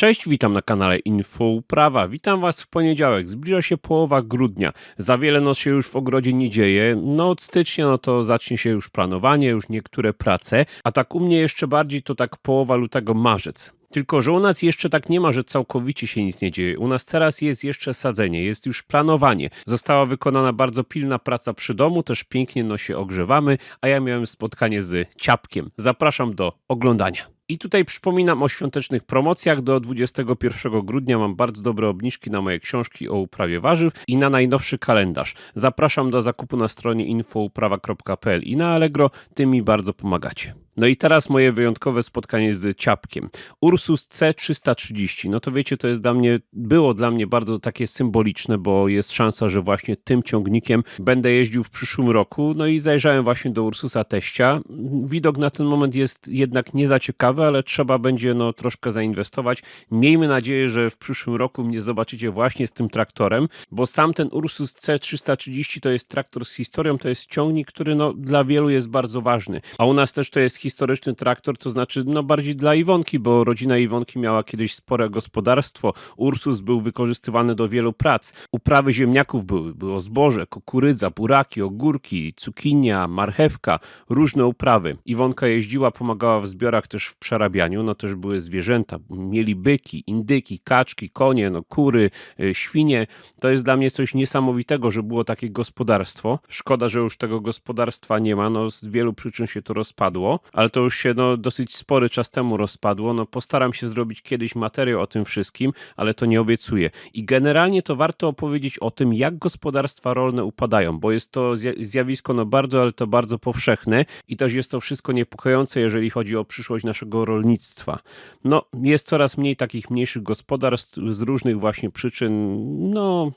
Cześć, witam na kanale Info Uprawa. Witam Was w poniedziałek. Zbliża się połowa grudnia. Za wiele no się już w ogrodzie nie dzieje. No od stycznia no to zacznie się już planowanie, już niektóre prace. A tak u mnie jeszcze bardziej to tak połowa lutego, marzec. Tylko, że u nas jeszcze tak nie ma, że całkowicie się nic nie dzieje. U nas teraz jest jeszcze sadzenie, jest już planowanie. Została wykonana bardzo pilna praca przy domu, też pięknie no się ogrzewamy, a ja miałem spotkanie z ciapkiem. Zapraszam do oglądania. I tutaj przypominam o świątecznych promocjach. Do 21 grudnia mam bardzo dobre obniżki na moje książki o uprawie warzyw i na najnowszy kalendarz. Zapraszam do zakupu na stronie infouprawa.pl i na Allegro. Tym mi bardzo pomagacie. No i teraz moje wyjątkowe spotkanie z ciapkiem. Ursus C330. No to wiecie, to jest dla mnie, było dla mnie bardzo takie symboliczne, bo jest szansa, że właśnie tym ciągnikiem będę jeździł w przyszłym roku. No i zajrzałem właśnie do Ursusa teścia. Widok na ten moment jest jednak nie ale trzeba będzie no troszkę zainwestować. Miejmy nadzieję, że w przyszłym roku mnie zobaczycie właśnie z tym traktorem, bo sam ten Ursus C330 to jest traktor z historią, to jest ciągnik, który no dla wielu jest bardzo ważny. A u nas też to jest historyczny traktor, to znaczy no bardziej dla Iwonki, bo rodzina Iwonki miała kiedyś spore gospodarstwo. Ursus był wykorzystywany do wielu prac. Uprawy ziemniaków były, było zboże, kukurydza, buraki, ogórki, cukinia, marchewka, różne uprawy. Iwonka jeździła, pomagała w zbiorach też w przerabianiu, no też były zwierzęta. Mieli byki, indyki, kaczki, konie, no kury, y, świnie. To jest dla mnie coś niesamowitego, że było takie gospodarstwo. Szkoda, że już tego gospodarstwa nie ma, no z wielu przyczyn się to rozpadło, ale to już się no, dosyć spory czas temu rozpadło. No, postaram się zrobić kiedyś materiał o tym wszystkim, ale to nie obiecuję. I generalnie to warto opowiedzieć o tym, jak gospodarstwa rolne upadają, bo jest to zjawisko no, bardzo, ale to bardzo powszechne i też jest to wszystko niepokojące, jeżeli chodzi o przyszłość naszego rolnictwa. No, jest coraz mniej takich mniejszych gospodarstw z różnych właśnie przyczyn. No,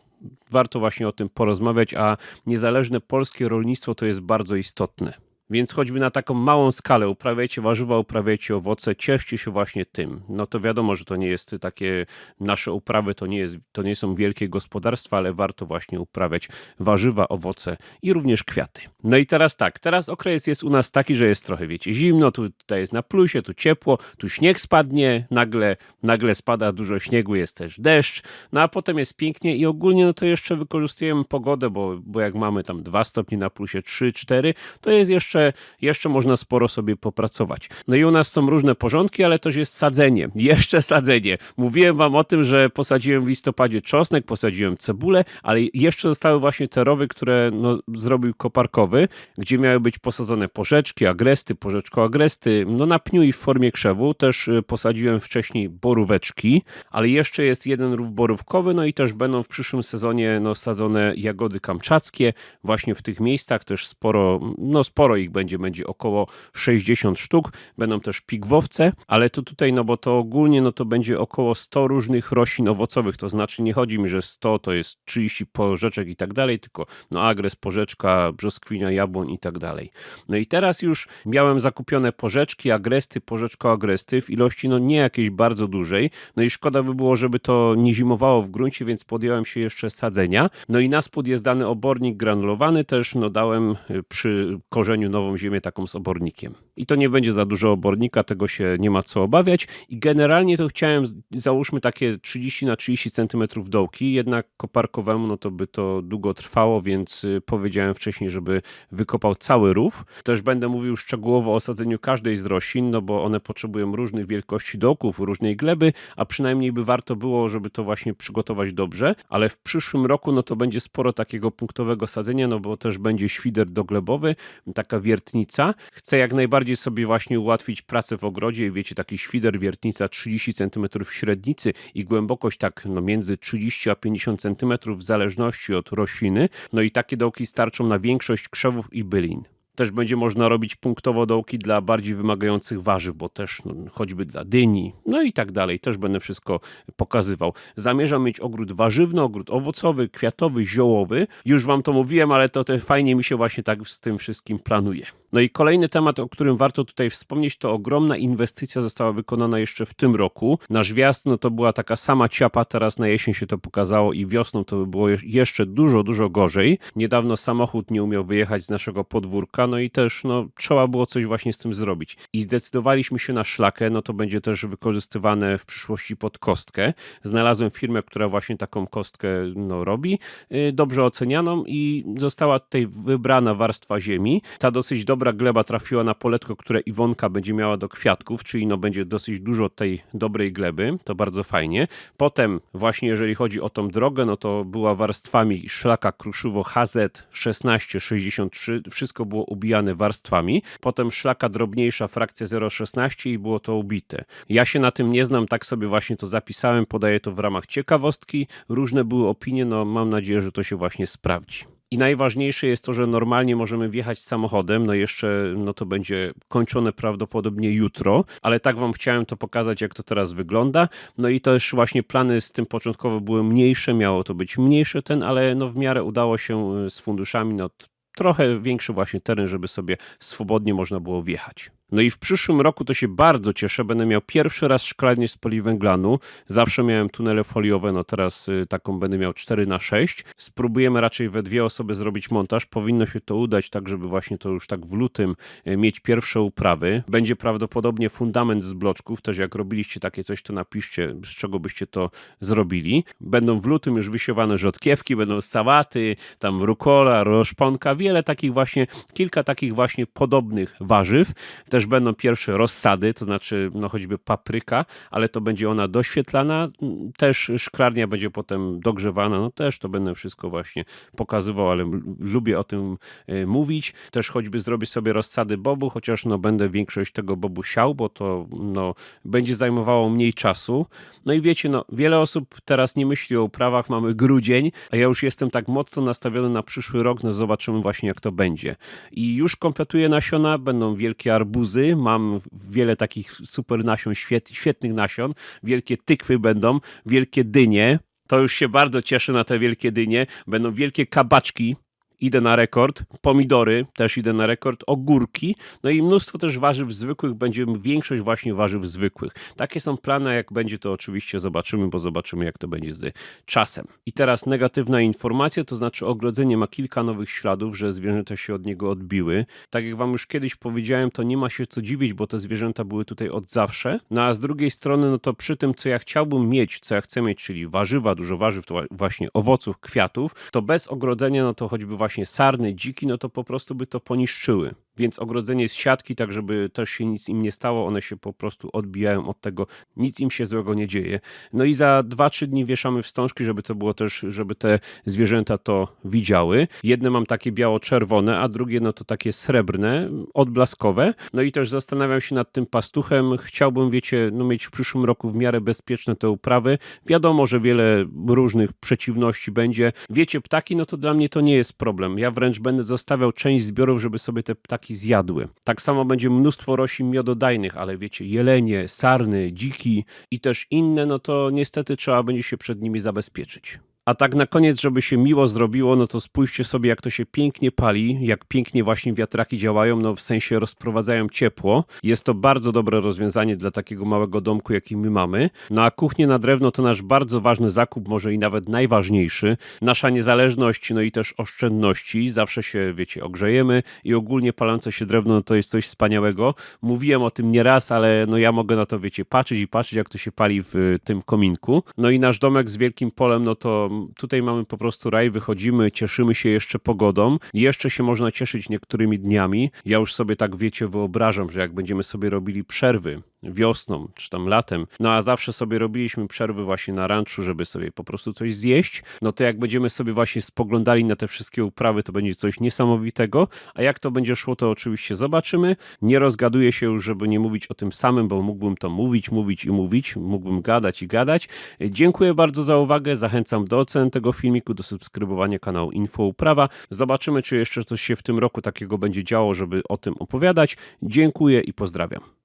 warto właśnie o tym porozmawiać, a niezależne polskie rolnictwo to jest bardzo istotne. Więc choćby na taką małą skalę uprawiajcie warzywa, uprawiajcie owoce, cieszcie się właśnie tym. No to wiadomo, że to nie jest takie nasze uprawy, to nie, jest, to nie są wielkie gospodarstwa, ale warto właśnie uprawiać warzywa, owoce i również kwiaty. No i teraz tak, teraz okres jest u nas taki, że jest trochę, wiecie, zimno, tu, tutaj jest na plusie, tu ciepło, tu śnieg spadnie, nagle, nagle spada dużo śniegu, jest też deszcz, no a potem jest pięknie i ogólnie no to jeszcze wykorzystujemy pogodę, bo, bo jak mamy tam 2 stopnie na plusie, 3, 4, to jest jeszcze jeszcze, można sporo sobie popracować. No i u nas są różne porządki, ale też jest sadzenie. Jeszcze sadzenie. Mówiłem wam o tym, że posadziłem w listopadzie czosnek, posadziłem cebulę, ale jeszcze zostały właśnie te rowy, które no, zrobił koparkowy, gdzie miały być posadzone porzeczki, agresty, porzeczko-agresty, no na pniu i w formie krzewu. Też y, posadziłem wcześniej boróweczki, ale jeszcze jest jeden rów borówkowy, no i też będą w przyszłym sezonie no, sadzone jagody kamczackie, właśnie w tych miejscach też sporo, no sporo ich będzie, będzie około 60 sztuk. Będą też pigwowce, ale to tutaj, no bo to ogólnie, no to będzie około 100 różnych roślin owocowych, to znaczy nie chodzi mi, że 100 to jest 30 porzeczek i tak dalej, tylko no agres, porzeczka, brzoskwinia, jabłoń i tak dalej. No i teraz już miałem zakupione porzeczki, agresty, porzeczko-agresty w ilości no nie jakiejś bardzo dużej, no i szkoda by było, żeby to nie zimowało w gruncie, więc podjąłem się jeszcze sadzenia. No i na spód jest dany obornik granulowany też, no dałem y, przy korzeniu nową ziemię taką z obornikiem. I to nie będzie za dużo obornika, tego się nie ma co obawiać. I generalnie to chciałem, załóżmy takie 30 na 30 cm dołki, jednak koparkowemu no to by to długo trwało, więc y, powiedziałem wcześniej, żeby wykopał cały rów. Też będę mówił szczegółowo o sadzeniu każdej z roślin, no bo one potrzebują różnych wielkości dołków, różnej gleby, a przynajmniej by warto było, żeby to właśnie przygotować dobrze, ale w przyszłym roku no to będzie sporo takiego punktowego sadzenia, no bo też będzie świder doglebowy, taka wiertnica. Chcę jak najbardziej sobie właśnie ułatwić pracę w ogrodzie. Wiecie, taki świder, wiertnica 30 cm średnicy i głębokość tak no, między 30 a 50 cm w zależności od rośliny. No i takie dołki starczą na większość krzewów i bylin. Też będzie można robić punktowo dołki dla bardziej wymagających warzyw, bo też no, choćby dla dyni, no i tak dalej. Też będę wszystko pokazywał. Zamierzam mieć ogród warzywny, ogród owocowy, kwiatowy, ziołowy. Już wam to mówiłem, ale to te fajnie mi się właśnie tak z tym wszystkim planuje. No i kolejny temat, o którym warto tutaj wspomnieć, to ogromna inwestycja została wykonana jeszcze w tym roku. Nasz wjazd, no to była taka sama ciapa, teraz na jesień się to pokazało i wiosną to by było je- jeszcze dużo, dużo gorzej. Niedawno samochód nie umiał wyjechać z naszego podwórka, no i też no, trzeba było coś właśnie z tym zrobić. I zdecydowaliśmy się na szlakę, no to będzie też wykorzystywane w przyszłości pod kostkę. Znalazłem firmę, która właśnie taką kostkę no, robi, y, dobrze ocenianą i została tutaj wybrana warstwa ziemi. Ta dosyć dobra gleba trafiła na poletko, które Iwonka będzie miała do kwiatków, czyli no będzie dosyć dużo tej dobrej gleby, to bardzo fajnie. Potem właśnie jeżeli chodzi o tą drogę, no to była warstwami szlaka Kruszywo HZ 1663, wszystko było ubijane warstwami. Potem szlaka drobniejsza frakcja 016 i było to ubite. Ja się na tym nie znam, tak sobie właśnie to zapisałem, podaję to w ramach ciekawostki. Różne były opinie, no mam nadzieję, że to się właśnie sprawdzi. I najważniejsze jest to, że normalnie możemy wjechać samochodem, no jeszcze no to będzie kończone prawdopodobnie jutro, ale tak wam chciałem to pokazać, jak to teraz wygląda. No i też właśnie plany z tym początkowo były mniejsze, miało to być mniejsze ten, ale no w miarę udało się y, z funduszami, no trochę większy właśnie teren, żeby sobie swobodnie można było wjechać. No i w przyszłym roku to się bardzo cieszę, będę miał pierwszy raz szklarnię z poliwęglanu. Zawsze miałem tunele foliowe, no teraz y, taką będę miał 4 na 6 Spróbujemy raczej we dwie osoby zrobić montaż. Powinno się to udać tak, żeby właśnie to już tak w lutym y, mieć pierwsze uprawy. Będzie prawdopodobnie fundament z bloczków, też jak robiliście takie coś, to napiszcie, z czego byście to zrobili. Będą w lutym już wysiewane rzodkiewki, będą sałaty, tam rukola, roszponka, wiele takich właśnie, kilka takich właśnie podobnych warzyw. Też będą pierwsze rozsady, to znaczy no choćby papryka, ale to będzie ona doświetlana. Też szklarnia będzie potem dogrzewana, no też to będę wszystko właśnie pokazywał, ale lubię o tym y, mówić. Też choćby zrobię sobie rozsady bobu, chociaż no będę większość tego bobu siał, bo to no będzie zajmowało mniej czasu. No i wiecie, no wiele osób teraz nie myśli o uprawach, mamy grudzień, a ja już jestem tak mocno nastawiony na przyszły rok, no zobaczymy właśnie jak to będzie. I już kompletuję nasiona, będą wielkie arbuzy, mam wiele takich super nasion, świet, świetnych nasion, wielkie tykwy będą, wielkie dynie, to już się bardzo cieszę na te wielkie dynie, będą wielkie kabaczki, idę na rekord, pomidory też idę na rekord, ogórki, no i mnóstwo też warzyw zwykłych, będzie większość właśnie warzyw zwykłych. Takie są plany, jak będzie to oczywiście zobaczymy, bo zobaczymy jak to będzie z czasem. I teraz negatywna informacja, to znaczy ogrodzenie ma kilka nowych śladów, że zwierzęta się od niego odbiły. Tak jak wam już kiedyś powiedziałem, to nie ma się co dziwić, bo te zwierzęta były tutaj od zawsze. No a z drugiej strony, no to przy tym, co ja chciałbym mieć, co ja chcę mieć, czyli warzywa, dużo warzyw, to właśnie owoców, kwiatów, to bez ogrodzenia, no to choćby właśnie sarny, dziki, no to po prostu by to poniszczyły. Więc ogrodzenie z siatki, tak żeby też się nic im nie stało, one się po prostu odbijają od tego, nic im się złego nie dzieje. No i za 2-3 dni wieszamy wstążki, żeby to było też, żeby te zwierzęta to widziały. Jedne mam takie biało-czerwone, a drugie no to takie srebrne, odblaskowe. No i też zastanawiam się nad tym pastuchem. Chciałbym, wiecie, no mieć w przyszłym roku w miarę bezpieczne te uprawy. Wiadomo, że wiele różnych przeciwności będzie. Wiecie, ptaki, no to dla mnie to nie jest problem. Ja wręcz będę zostawiał część zbiorów, żeby sobie te ptaki zjadły. Tak samo będzie mnóstwo roślin miododajnych, ale wiecie, jelenie, sarny, dziki i też inne, no to niestety trzeba będzie się przed nimi zabezpieczyć. A tak na koniec, żeby się miło zrobiło, no to spójrzcie sobie, jak to się pięknie pali, jak pięknie właśnie wiatraki działają, no w sensie rozprowadzają ciepło. Jest to bardzo dobre rozwiązanie dla takiego małego domku, jaki my mamy. No a kuchnię na drewno to nasz bardzo ważny zakup, może i nawet najważniejszy. Nasza niezależność, no i też oszczędności. Zawsze się, wiecie, ogrzejemy i ogólnie palące się drewno no to jest coś wspaniałego. Mówiłem o tym nieraz, ale no ja mogę na to, wiecie, patrzeć i patrzeć, jak to się pali w y, tym kominku. No i nasz domek z wielkim polem, no to tutaj mamy po prostu raj, wychodzimy, cieszymy się jeszcze pogodą. Jeszcze się można cieszyć niektórymi dniami. Ja już sobie tak, wiecie, wyobrażam, że jak będziemy sobie robili przerwy wiosną czy tam latem, no a zawsze sobie robiliśmy przerwy właśnie na ranczu, żeby sobie po prostu coś zjeść, no to jak będziemy sobie właśnie spoglądali na te wszystkie uprawy, to będzie coś niesamowitego, a jak to będzie szło, to oczywiście zobaczymy. Nie rozgaduję się już, żeby nie mówić o tym samym, bo mógłbym to mówić, mówić i mówić, mógłbym gadać i gadać. Dziękuję bardzo za uwagę, zachęcam do ocen tego filmiku, do subskrybowania kanału Info Uprawa. Zobaczymy, czy jeszcze coś się w tym roku takiego będzie działo, żeby o tym opowiadać. Dziękuję i pozdrawiam.